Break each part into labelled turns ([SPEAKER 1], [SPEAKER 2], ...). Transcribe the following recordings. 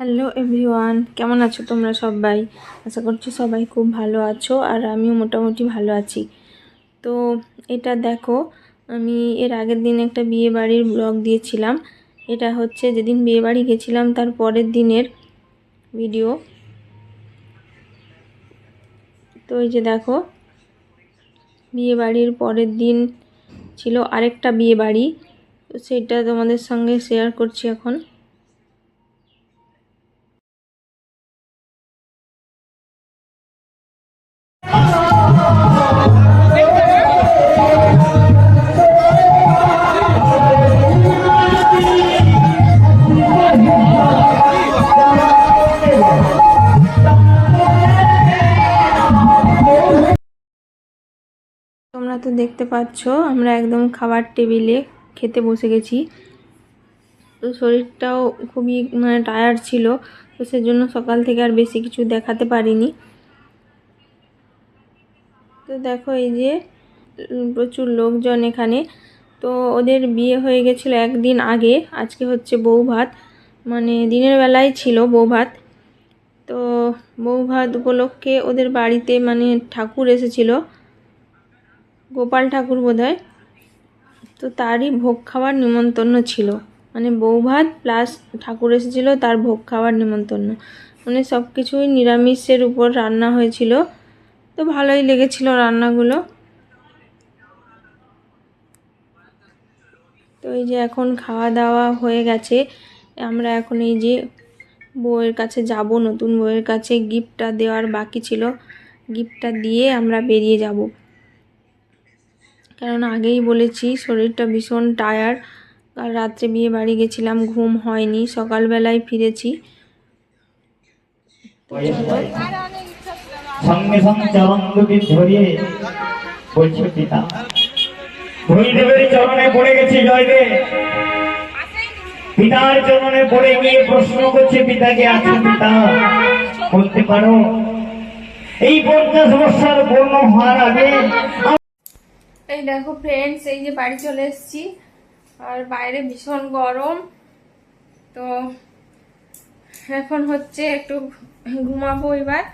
[SPEAKER 1] Hello everyone কেমন আছো তোমরা সবাই? আশা করছি সবাই খুব ভালো আছো আর আমিও মোটামুটি ভালো আছি। তো এটা দেখো, আমি এর আগের দিন একটা বিয়ে বাড়ির ব্লগ দিয়েছিলাম। এটা হচ্ছে যেদিন বিয়ে বাড়ি গেছিলাম, তার পরের দিনের ভিডিও তো এই যে দেখো বিয়ে বাড়ির পরের দিন ছিল আরেকটা বিয়ে বাড়ি তো সেটা তোমাদের সঙ্গে শেয়ার করছি এখন। দেখতে পাচ্ছ? আমরা একদম খাবার টেবিলে খেতে বসে গেছি। তো শরীরটাও খুবই মানে টায়ার্ড ছিল। তো সেজন্য সকাল থেকে আর বেশি কিছু দেখাতে পারিনি। তো দেখো এই যে প্রচুর লোকজন এখানে। তো ওদের বিয়ে হয়ে গেছিল একদিন আগে। আজকে হচ্ছে বউ ভাত। মানে দিনের বেলায় ছিল বউ ভাত। তো বউ ভাত উপলক্ষে ওদের বাড়িতে মানে ঠাকুর এসেছিল। গোপাল ঠাকুর বোধহয়, তো তারই ভোগ খাওয়ার নিমন্ত্রণ ছিল। মানে বউ ভাত প্লাস ঠাকুর এসেছিল, তার ভোগ খাওয়ার নিমন্ত্রণ। মানে সব কিছুই নিরামিষের উপর রান্না হয়েছিল। তো ভালোই লেগেছিল রান্নাগুলো। তো এই যে এখন খাওয়া দাওয়া হয়ে গেছে। আমরা এখন এই যে বউয়ের কাছে যাব, নতুন বউয়ের কাছে গিফটটা দেওয়ার বাকি ছিল। গিফটটা দিয়ে আমরা বেরিয়ে যাব। কারণ আগেই বলেছি, শরীরটা ভীষণ টায়ার্ড কাল রাত্রে বিয়ে বাড়ি গেছিলাম, ঘুম হয়নি, সকালবেলায় ফিরেছি।
[SPEAKER 2] সঙ্গে সঙ্গে ধরিয়ে পিতা। চরণে পড়ে গেছে জয়দেব। পিতার চরণে পড়ে গিয়ে প্রশ্ন করছে পিতাকে আছো পিতা, বলতে পারো? এই বন্যা সমস্যার পূর্ণ হওয়ার আগে
[SPEAKER 1] এই দেখো ফ্রেন্ডস এই যে বাড়ি চলে এসেছি। আর বাইরে ভীষণ গরম। তো এখন হচ্ছে একটু ঘুমাবো এবার।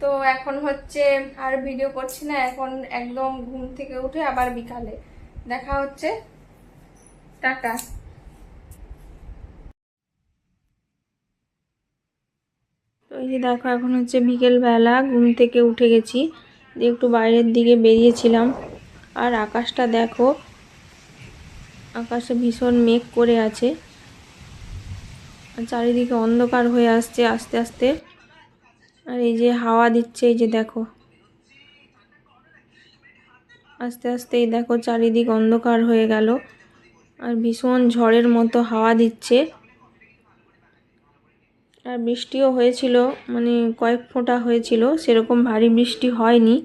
[SPEAKER 1] তো এখন হচ্ছে আর ভিডিও করছি না, এখন একদম ঘুম থেকে উঠে আবার বিকালে। দেখা হচ্ছে। টাটা। এই যে দেখো, এখন হচ্ছে বিকেলবেলা ঘুম থেকে উঠে গেছি। দিয়ে একটু বাইরের দিকে বেরিয়েছিলাম। আর আকাশটা দেখো, আকাশে ভীষণ মেঘ করে আছে। আর চারিদিকে অন্ধকার হয়ে আসছে আস্তে আস্তে। আর এই যে হাওয়া দিচ্ছে, এই যে দেখো। আস্তে আস্তে এই দেখো, চারিদিক অন্ধকার হয়ে গেল। আর ভীষণ ঝড়ের মতো হাওয়া দিচ্ছে। আর বৃষ্টিও হয়েছিল মানে কয়েক ফোঁটা হয়েছিল, সেরকম ভারী বৃষ্টি হয়নি।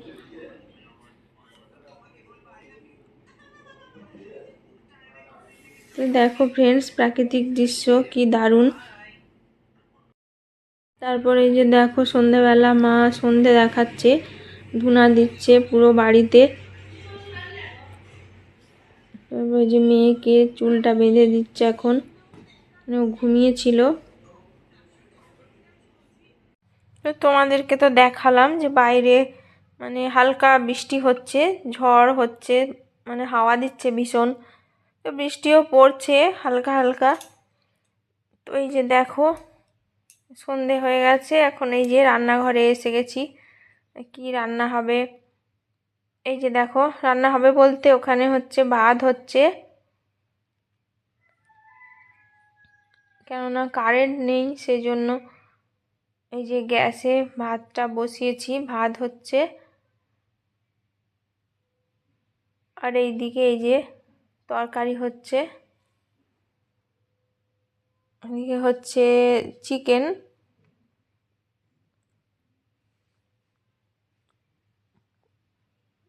[SPEAKER 1] তো দেখো ফ্রেন্ডস প্রাকৃতিক দৃশ্য কি দারুণ। তারপরে এই যে দেখো সন্ধেবেলা মা সন্ধে দেখাচ্ছে, ধুনা দিচ্ছে পুরো বাড়িতে। তারপর যে মেয়েকে চুলটা বেঁধে দিচ্ছে এখন মানে ঘুমিয়েছিল। তো তোমাদেরকে তো দেখালাম যে বাইরে মানে হালকা বৃষ্টি হচ্ছে, ঝড় হচ্ছে মানে হাওয়া দিচ্ছে ভীষণ। তো বৃষ্টিও পড়ছে হালকা হালকা। তো এই যে দেখো, সন্ধে হয়ে গেছে, এখন এই যে রান্নাঘরে এসে গেছি। কি রান্না হবে? এই যে দেখো, রান্না হবে বলতে ওখানে হচ্ছে ভাত হচ্ছে। কেননা কারেন্ট নেই সেই জন্য এই যে গ্যাসে ভাতটা বসিয়েছি, ভাত হচ্ছে। আর এইদিকে এই যে তরকারি হচ্ছে। এদিকে হচ্ছে চিকেন।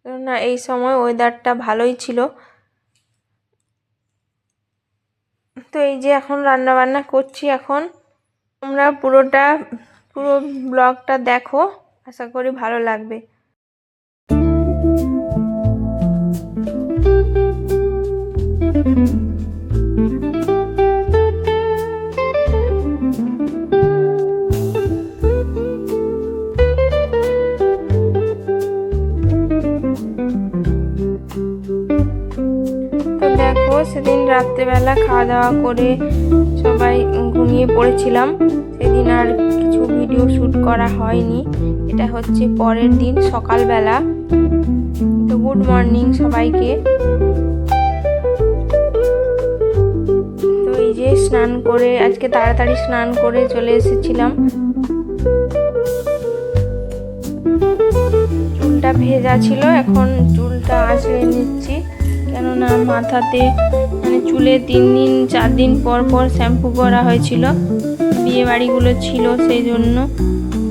[SPEAKER 1] না এই সময় ওয়েদারটা ভালোই ছিল। তো এই যে এখন রান্না বান্না করছি এখন। তোমরা পুরোটা পুরো ব্লগটা দেখো আশা করি ভালো লাগবে। সেদিন রাত্রেবেলা খাওয়া দাওয়া করে সবাই ঘুমিয়ে পড়েছিলাম। সেদিন আর কিছু ভিডিও শ্যুট করা হয়নি। এটা হচ্ছে পরের দিন, সকালবেলা। তো গুড মর্নিং সবাইকে। তো এই যে স্নান করে, আজকে তাড়াতাড়ি স্নান করে চলে এসেছিলাম। চুলটা ভেজা ছিল, এখন চুলটা আঁচড়ে নিচ্ছি। কেননা মাথাতে মানে চুলে তিন দিন, চার দিন পর পর শ্যাম্পু করা হয়েছিল। বিয়ে বাড়িগুলো ছিল সেই জন্য।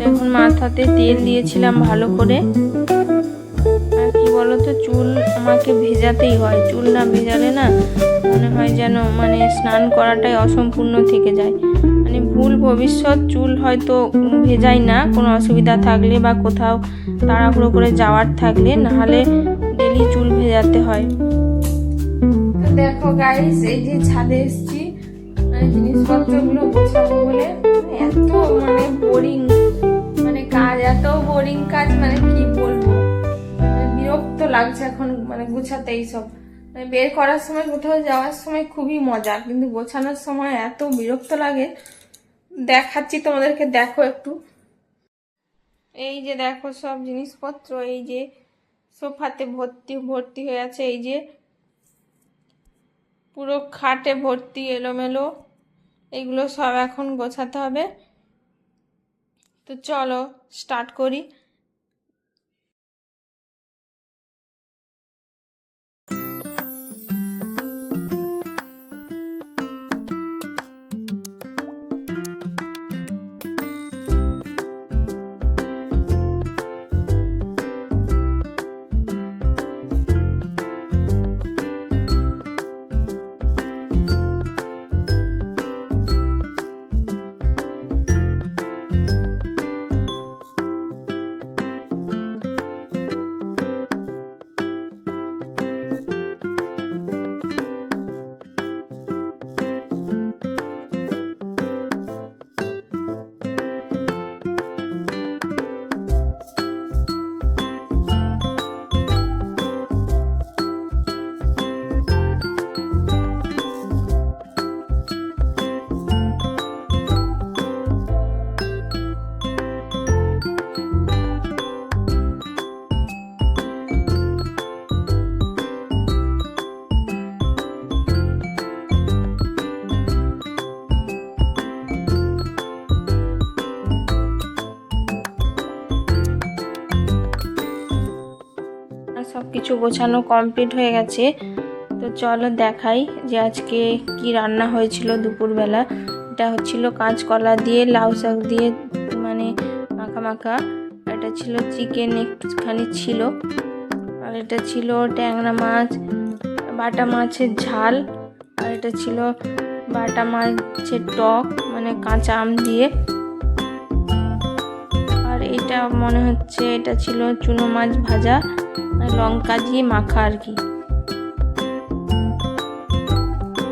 [SPEAKER 1] এখন মাথাতে তেল দিয়েছিলাম ভালো করে। আর কি বলতো, চুল আমাকে ভেজাতেই হয়। চুল না ভেজালে না মনে হয় যেন মানে স্নান করাটাই অসম্পূর্ণ থেকে যায়। মানে ভুল ভবিষ্যৎ, চুল হয়তো ভেজাই না, কোনো অসুবিধা থাকলে বা কোথাও তাড়াহুড়ো করে যাওয়ার থাকলে, নাহলে ডেলি চুল ভেজাতে হয়। দেখো গাইস এই যে ছাদে এসেছি। মানে জিনিসপত্রগুলো গোছাবো বলে। এত মানে বোরিং মানে কাজ, এত বোরিং কাজ মানে কি বলব? মানে বিরক্ত লাগছে এখন মানে গোছাতে এইসব। মানে বের করার সময়, কোথাও যাওয়ার সময় খুবই মজা, কিন্তু গোছানোর সময় এত বিরক্ত লাগে। দেখাচ্ছি তোমাদেরকে, দেখো একটু। এই যে দেখো সব জিনিসপত্র, এই যে সোফাতে ভর্তি ভর্তি হয়ে আছে। এই যে পুরো খাটে ভর্তি এলোমেলো। এগুলো সব এখন গোছাতে হবে। তো চলো স্টার্ট করি। কিছু গোছানো কমপ্লিট হয়ে গেছে। তো চলো দেখাই যে আজকে কি রান্না হয়েছিল দুপুরবেলা। এটা হচ্ছিল কাঁচকলা দিয়ে, লাউ শাক দিয়ে মানে মাখা মাখা। এটা ছিল চিকেন একটুখানি ছিল। আর এটা ছিল ট্যাংরা মাছ, বাটা মাছের ঝাল। আর এটা ছিল বাটা মাছের টক মানে কাঁচা আম দিয়ে। আর এটা মনে হচ্ছে এটা ছিল চুনো মাছ ভাজা। লঙ্কা দিয়ে মাখা আর কি।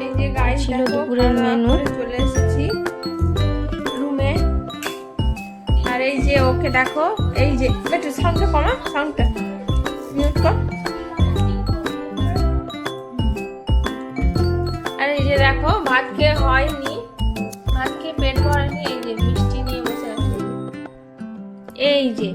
[SPEAKER 1] এই যে ছিল দুপুরের মেনু চলে এসেছি রুমে আর এই যে ওকে দেখো এই যে একটু সাউন্ডটা কমা সাউন্ডটা মিউট কর। আর এই যে দেখো ভাত খেয়ে হয়নি। ভাত খেয়ে পেট ভরেনি এই যে মিষ্টি নিয়ে বসে আছে। এই যে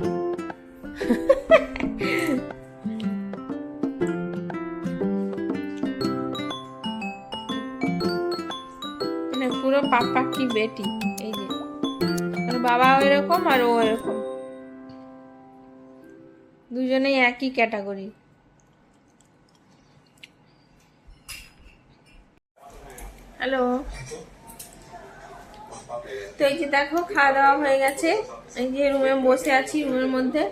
[SPEAKER 1] বেটি, এই যে। ওর বাবাও এরকম আর ও এরকম। দুজনেই একই ক্যাটাগরি। হ্যালো। তো এই যে দেখো খাওয়া দাওয়া হয়ে গেছে। এই যে রুমে বসে আছি রুমের মধ্যে।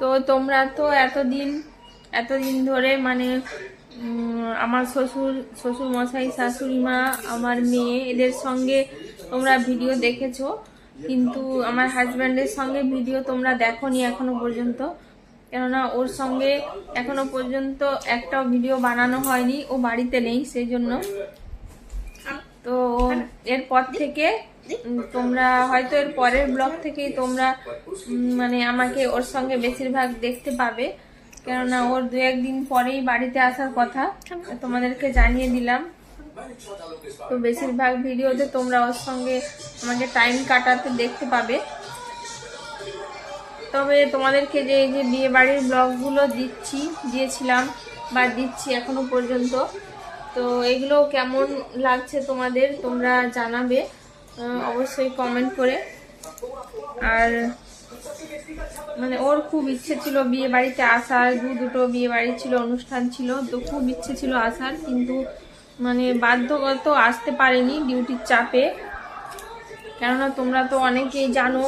[SPEAKER 1] তো তোমরা তো এতদিন এতদিন ধরে মানে আমার শ্বশুর শ্বশুর মশাই শাশুড়ি মা আমার মেয়ে, এদের সঙ্গে তোমরা ভিডিও দেখেছ। কিন্তু আমার হাজব্যান্ডের সঙ্গে ভিডিও তোমরা দেখোনি এখনও পর্যন্ত। কেননা ওর সঙ্গে এখনও পর্যন্ত একটাও ভিডিও বানানো হয়নি। ও বাড়িতে নেই সেই জন্য তো এরপর থেকে তোমরা হয়তো এর পরের ব্লগ থেকেই তোমরা মানে আমাকে ওর সঙ্গে বেশিরভাগ দেখতে পাবে। কেননা ওর দু একদিন পরেই বাড়িতে আসার কথা। তোমাদেরকে জানিয়ে দিলাম। তো বেশিরভাগ ভিডিওতে তোমরা ওর সঙ্গে আমাকে টাইম কাটাতে দেখতে পাবে। তবে তোমাদেরকে যে এই যে বিয়ে বাড়ির ব্লগগুলো দিচ্ছি, দিয়েছিলাম বা দিচ্ছি এখনও পর্যন্ত, তো এগুলো কেমন লাগছে তোমাদের তোমরা জানাবে অবশ্যই কমেন্ট করে। আর মানে ওর খুব ইচ্ছে ছিল বিয়ে বাড়িতে আসার, দু দুটো বিয়ে বাড়ি ছিল, অনুষ্ঠান ছিল, তো খুব ইচ্ছে ছিল আসার, কিন্তু মানে বাধ্যগত আসতে পারেনি ডিউটির চাপে। কেননা তোমরা তো অনেকেই জানো,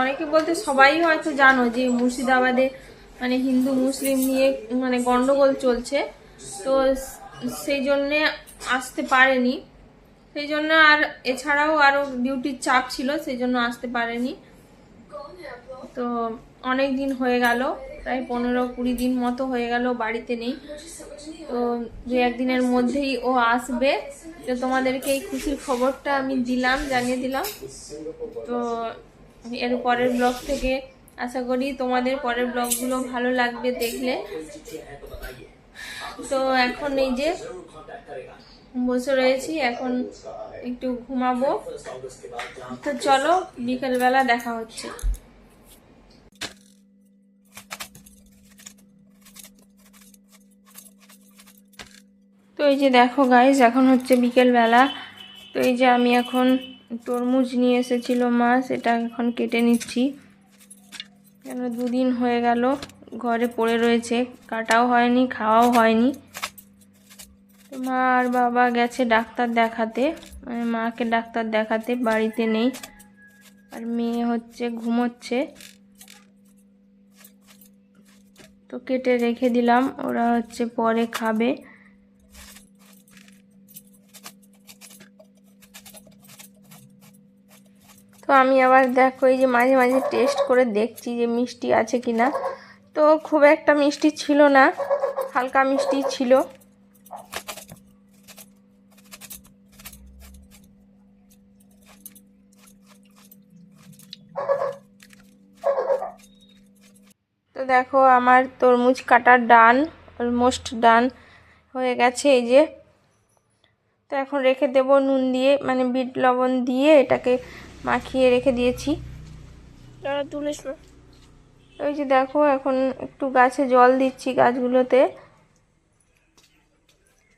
[SPEAKER 1] অনেকে বলতে সবাই হয়তো জানো যে মুর্শিদাবাদে মানে হিন্দু, মুসলিম নিয়ে মানে গন্ডগোল চলছে, তো সেই জন্যে আসতে পারেনি। সেই জন্য আর এছাড়াও আরও ডিউটির চাপ ছিল, সেই জন্য আসতে পারেনি। তো অনেক দিন হয়ে গেল, প্রায় পনেরো কুড়ি দিন মতো হয়ে গেল বাড়িতে নেই। তো দু একদিনের মধ্যেই ও আসবে। তো তোমাদেরকে এই খুশির খবরটা আমি দিলাম, জানিয়ে দিলাম। তো এর পরের ব্লগ থেকে আশা করি তোমাদের পরের ব্লগগুলো ভালো লাগবে দেখলে। তো এখন এই যে বসে রয়েছি, এখন একটু ঘুমাবো। তো চলো বিকেলবেলা দেখা হচ্ছে। তো এই যে দেখো গাইজ এখন হচ্ছে বিকেলবেলা। তো এই যে আমি এখন তরমুজ নিয়ে এসেছিল মা, সেটা এখন কেটে নিচ্ছি। কেন, দুদিন হয়ে গেল, ঘরে পড়ে রয়েছে। কাটাও হয়নি, খাওয়াও হয়নি। তো মা আর বাবা গেছে ডাক্তার দেখাতে। মানে মাকে ডাক্তার দেখাতে, বাড়িতে নেই। আর মেয়ে হচ্ছে, ঘুমোচ্ছে। তো কেটে রেখে দিলাম, ওরা হচ্ছে পরে খাবে। তো আমি আবার দেখো এই যে মাঝে মাঝে টেস্ট করে দেখছি যে মিষ্টি আছে কি না তো খুব একটা মিষ্টি ছিল না, হালকা মিষ্টি ছিল। তো দেখো আমার তরমুজ কাটার ডান অলমোস্ট ডান হয়ে গেছে এই যে। তো এখন রেখে দেব নুন দিয়ে মানে বিট লবণ দিয়ে এটাকে মাখিয়ে রেখে দিয়েছি।
[SPEAKER 3] দাঁড়া তুলিস না।
[SPEAKER 1] ওই যে দেখো এখন একটু গাছে জল দিচ্ছি গাছগুলোতে।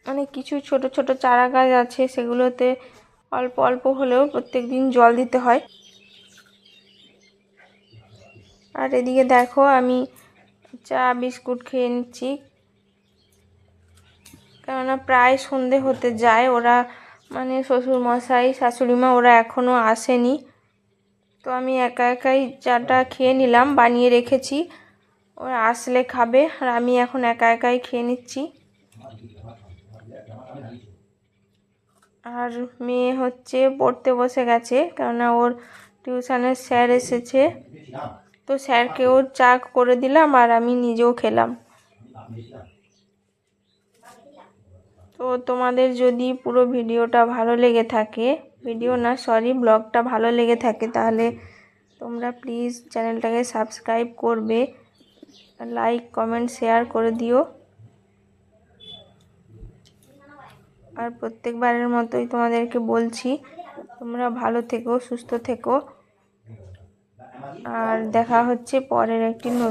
[SPEAKER 1] অনেক কিছু ছোট ছোট চারা গাছ আছে সেগুলোতে অল্প অল্প হলেও প্রত্যেক দিন জল দিতে হয়। আর এদিকে দেখো আমি চা বিস্কুট খেয়ে নিচ্ছি। কেননা প্রায় সন্ধে হতে যায় ওরা মানে শ্বশুর মশাই শাশুড়ি মা ওরা এখনও আসেনি। তো আমি একা একাই চাটা খেয়ে নিলাম, বানিয়ে রেখেছি। ওরা আসলে খাবে আর আমি এখন একা একাই খেয়ে নিচ্ছি। আর মেয়ে হচ্ছে পড়তে বসে গেছে, কেননা ওর টিউশনের স্যার এসেছে। তো স্যারকেও চা করে দিলাম আর আমি নিজেও খেলাম। তো তোমাদের যদি পুরো ভিডিওটা ভালো লেগে থাকে, ভিডিও না সরি ব্লগটা ভালো লেগে থাকে, তাহলে তোমরা প্লিজ চ্যানেলটাকে সাবস্ক্রাইব করবে লাইক কমেন্ট শেয়ার করে দিও। আর প্রত্যেকবারের মতোই তোমাদেরকে বলছি, তোমরা ভালো থেকো, সুস্থ থেকো। আর দেখা হচ্ছে পরের একটি নতুন